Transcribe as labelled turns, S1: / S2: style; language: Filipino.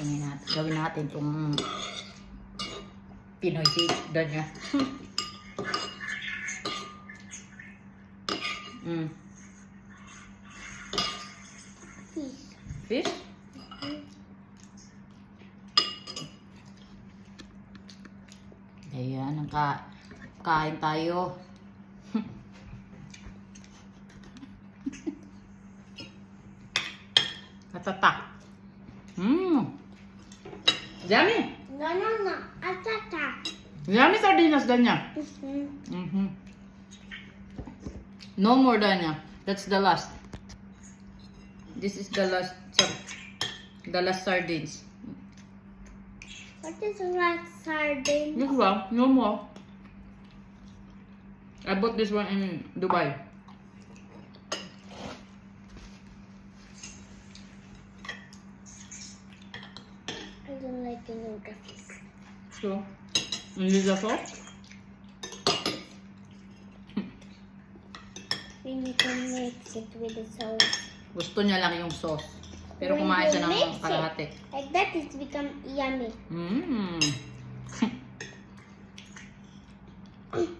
S1: Kainin natin. Gawin natin itong Pinoy pizza niya. mm.
S2: Fish.
S1: Fish? Ayan, ang ka kain tayo. Katata. Mmm. Yummy.
S2: No, no, no. Atata.
S1: Yummy sardinas, Danya.
S2: Mhm.
S1: Mm-hmm. No more, Danya. That's the last. This is the last, sar- the last sardines.
S2: What is red sardine?
S1: This one, no more. I bought this one in Dubai.
S2: avec une autre fille.
S1: So, on les a fait
S2: When you with the sauce.
S1: Gusto niya lang yung sauce. Pero
S2: When
S1: kumain siya ng
S2: it,
S1: kalahati.
S2: Like that, it's become yummy.
S1: Mmm.